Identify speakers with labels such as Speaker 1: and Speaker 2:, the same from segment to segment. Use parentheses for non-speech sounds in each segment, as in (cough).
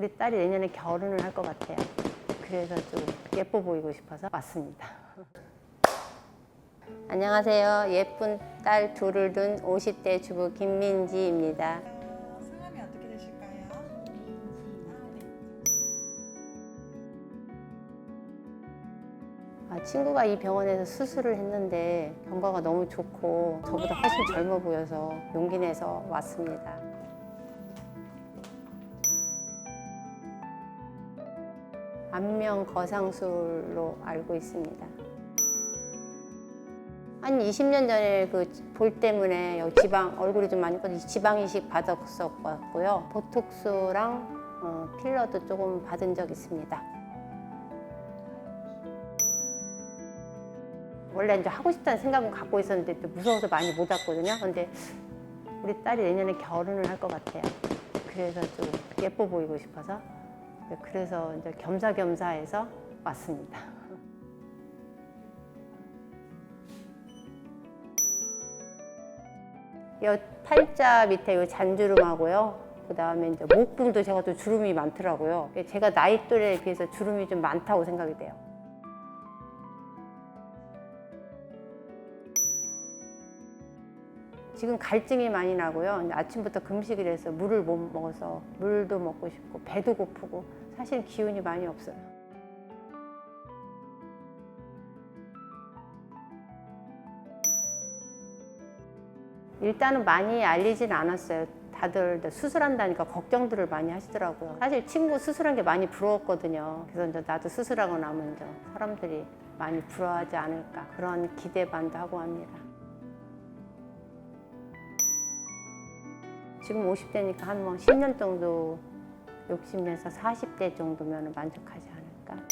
Speaker 1: 우리 딸이 내년에 결혼을 할 것 같아요. 그래서 좀 예뻐 보이고 싶어서 왔습니다. 안녕하세요. 예쁜 딸 둘을 둔 50대 주부 김민지입니다.
Speaker 2: 어, 성함이 어떻게 되실까요? 아,
Speaker 1: 친구가 이 병원에서 수술을 했는데 경과가 너무 좋고 저보다 훨씬 젊어 보여서 용기 내서 왔습니다. 안면 거상술로 알고 있습니다. 한 20년 전에 그 볼 때문에 여기 지방 얼굴이 좀 많이 꺼져 지방 이식 받았었고요. 보톡스랑 어, 필러도 조금 받은 적 있습니다. 원래 이제 하고 싶다는 생각은 갖고 있었는데 또 무서워서 많이 못 왔거든요. 근데 우리 딸이 내년에 결혼을 할 것 같아요. 그래서 좀 예뻐 보이고 싶어서 그래서 이제 겸사겸사해서 왔습니다. 이 팔자 밑에 이 잔주름하고요. 그 다음에 이제 목 부분도 제가 또 주름이 많더라고요. 제가 나이 또래에 비해서 주름이 좀 많다고 생각이 돼요. 지금 갈증이 많이 나고요. 아침부터 금식을 해서 물을 못 먹어서 물도 먹고 싶고 배도 고프고 사실 기운이 많이 없어요. 일단은 많이 알리진 않았어요. 다들 수술한다니까 걱정들을 많이 하시더라고요. 사실 친구 수술한 게 많이 부러웠거든요. 그래서 이제 나도 수술하고 나면 이제 사람들이 많이 부러워하지 않을까 그런 기대 반도 하고 합니다. 지금 50대니까 한 뭐 10년 정도 욕심내서 40대 정도면 만족하지 않을까.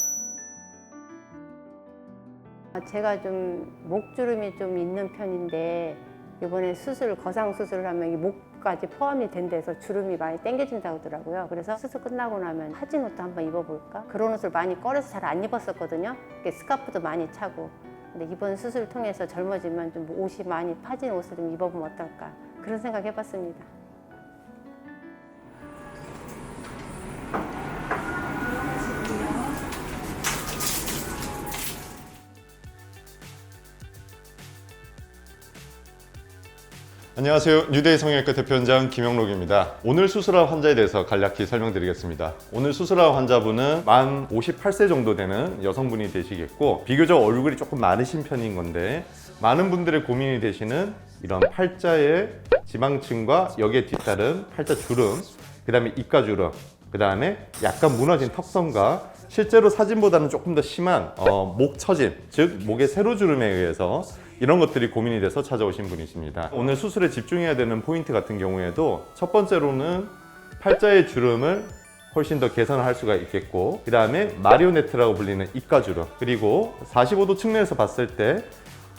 Speaker 1: 아, 제가 좀 목주름이 좀 있는 편인데 이번에 수술 거상 수술을 하면 이 목까지 포함이 된 데서 주름이 많이 당겨진다고 하더라고요. 그래서 수술 끝나고 나면 파진 옷도 한번 입어볼까? 그런 옷을 많이 꺼려서 잘 안 입었었거든요. 스카프도 많이 차고. 근데 이번 수술을 통해서 젊어지면 좀 옷이 많이 파진 옷을 좀 입어보면 어떨까? 그런 생각 해봤습니다.
Speaker 3: 안녕하세요. 뉴데이 성형외과 대표원장 김영록입니다. 오늘 수술할 환자에 대해서 간략히 설명드리겠습니다. 오늘 수술할 환자분은 만 58세 정도 되는 여성분이 되시겠고 비교적 얼굴이 조금 많으신 편인 건데 많은 분들의 고민이 되시는 이런 팔자의 지방층과 여기에 뒤따른 팔자 주름, 그 다음에 입가 주름, 그 다음에 약간 무너진 턱선과 실제로 사진보다는 조금 더 심한 어, 목 처짐, 즉 목의 세로 주름에 의해서 이런 것들이 고민이 돼서 찾아오신 분이십니다. 오늘 수술에 집중해야 되는 포인트 같은 경우에도 첫 번째로는 팔자의 주름을 훨씬 더 개선할 수가 있겠고 그 다음에 마리오네트라고 불리는 입가 주름 그리고 45도 측면에서 봤을 때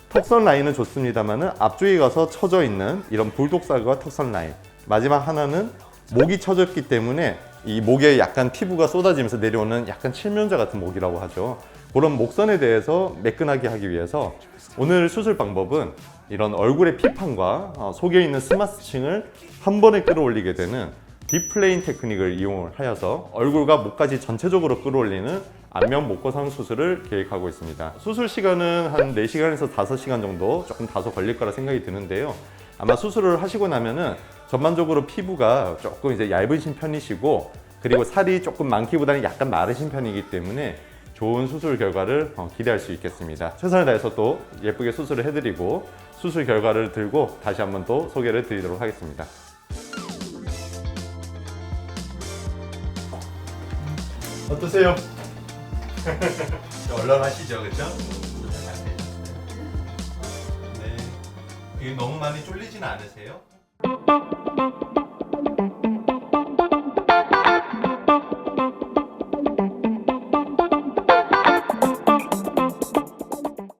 Speaker 3: 턱선 라인은 좋습니다만은 앞쪽에 가서 처져 있는 이런 불독살과 턱선 라인 마지막 하나는 목이 처졌기 때문에 이 목에 약간 피부가 쏟아지면서 내려오는 약간 칠면조 같은 목이라고 하죠. 그런 목선에 대해서 매끈하게 하기 위해서 오늘 수술 방법은 이런 얼굴의 피판과 어, 속에 있는 스마스층을 한 번에 끌어올리게 되는 딥플레인 테크닉을 이용하여서 얼굴과 목까지 전체적으로 끌어올리는 안면 목거상 수술을 계획하고 있습니다. 수술 시간은 한 4시간에서 5시간 정도 조금 다소 걸릴 거라 생각이 드는데요. 아마 수술을 하시고 나면은 전반적으로 피부가 조금 이제 얇으신 편이시고 그리고 살이 조금 많기보다는 약간 마르신 편이기 때문에 좋은 수술 결과를 어, 기대할 수 있겠습니다. 최선을 다해서 또 예쁘게 수술을 해드리고 수술 결과를 들고 다시 한번 또 소개를 드리도록 하겠습니다. 어떠세요? (laughs) 얼얼하시죠, 그렇죠? 네. 이게 너무 많이 쫄리진 않으세요?